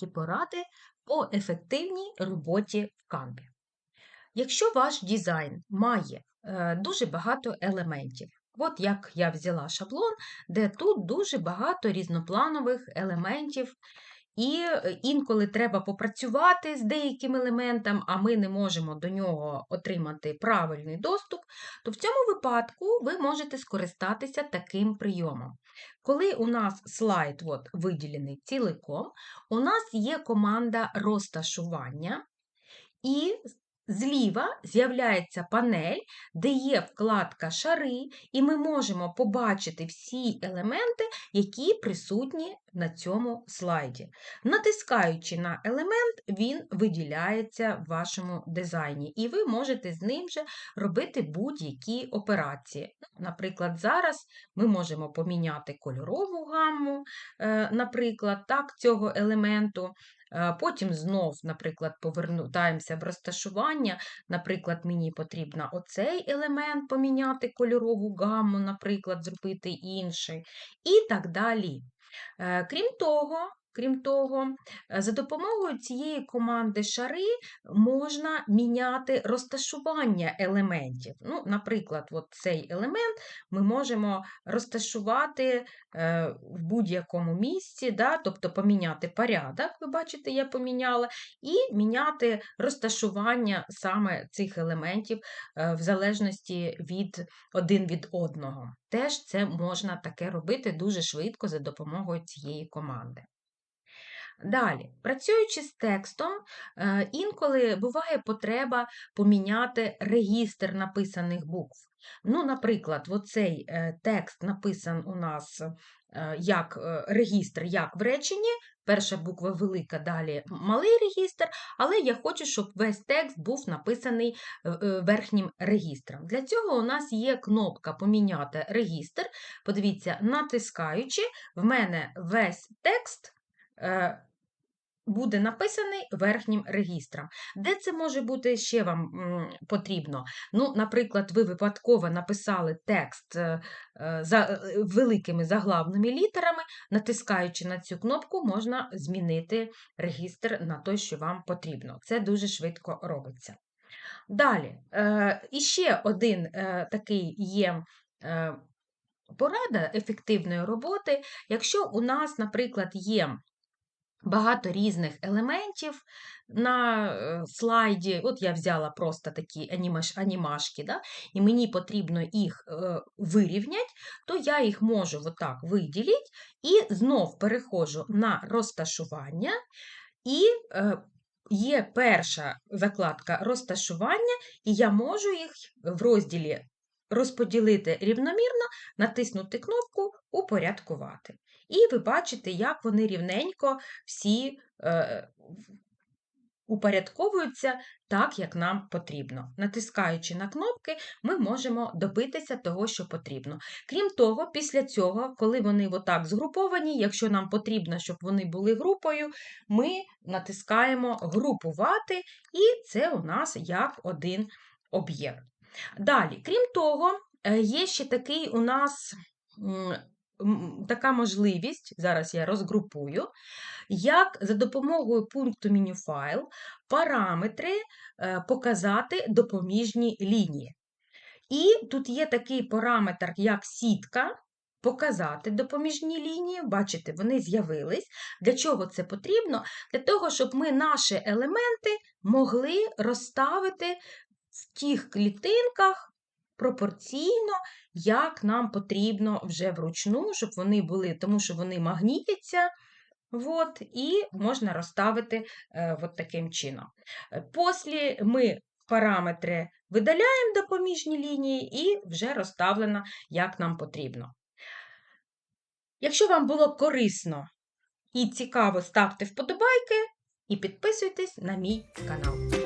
деякі поради по ефективній роботі в Canva. Якщо ваш дизайн має е, дуже багато елементів, от як я взяла шаблон, де тут дуже багато різнопланових елементів, і е, інколи треба попрацювати з деяким елементом, а ми не можемо до нього отримати правильний доступ, то в цьому випадку ви можете скористатися таким прийомом. Коли у нас слайд от, виділений ціликом, у нас є команда розташування, і зліва з'являється панель, де є вкладка шари, і ми можемо побачити всі елементи, які присутні на цьому слайді. Натискаючи на елемент, він виділяється в вашому дизайні, і ви можете з ним же робити будь-які операції. Наприклад, зараз ми можемо поміняти кольорову гамму, е, наприклад, так, цього елементу. Е, Потім знов, наприклад, повертаємося в розташування. Наприклад, мені потрібно оцей елемент поміняти кольорову гамму, наприклад, зробити інший, і так далі. Е, Крім того, Крім того, е, за допомогою цієї команди шари можна міняти розташування елементів. Ну, Наприклад, от цей елемент ми можемо розташувати е, в будь-якому місці, да, тобто поміняти порядок, ви бачите, я поміняла, і міняти розташування саме цих елементів е, в залежності від один від одного. Теж це можна таке робити дуже швидко за допомогою цієї команди. Далі, працюючи з текстом, е, інколи буває потреба поміняти регістр написаних букв. Ну, Наприклад, оцей е, текст написан у нас е, як регістр, як в реченні. Перша буква велика, далі малий регістр, але я хочу, щоб весь текст був написаний верхнім регістром. Для цього у нас є кнопка Поміняти регістр. Подивіться, натискаючи, в мене весь текст буде написаний верхнім регістром. Де це може бути ще вам потрібно? Ну, Наприклад, ви випадково написали текст е, е, за е, великими заглавними літерами, натискаючи на цю кнопку, можна змінити регістр на той, що вам потрібно. Це дуже швидко робиться. Далі, іще один такий є. Порада ефективної роботи, якщо у нас, наприклад, є багато різних елементів на е, слайді. От я взяла просто такі анімаш, анімашки, да? і мені потрібно їх е, вирівняти, то я їх можу отак виділити і знов переходжу на розташування. і е, Є перша закладка розташування, і я можу їх в розділі розподілити рівномірно, натиснути кнопку Упорядкувати. І ви бачите, як вони рівненько всі е, упорядковуються так, як нам потрібно. Натискаючи на кнопки, ми можемо добитися того, що потрібно. Крім того, після цього, коли вони отак згруповані, якщо нам потрібно, щоб вони були групою, ми натискаємо групувати, і це у нас як один об'єкт. Далі, крім того, е, є ще такий у нас така можливість, зараз я розгрупую, як за допомогою пункту менюфайл параметри е, показати допоміжні лінії. І тут є такий параметр, як сітка. Показати допоміжні лінії, бачите, вони з'явились. Для чого це потрібно? Для того, щоб ми наші елементи могли розставити в тих клітинках пропорційно, як нам потрібно вже вручну, щоб вони були, тому що вони магнітяться. От, І можна розставити е, от таким чином. Е, Послі ми параметри видаляємо допоміжні лінії і вже розставлено, як нам потрібно. Якщо вам було корисно і цікаво, ставте вподобайки і підписуйтесь на мій канал.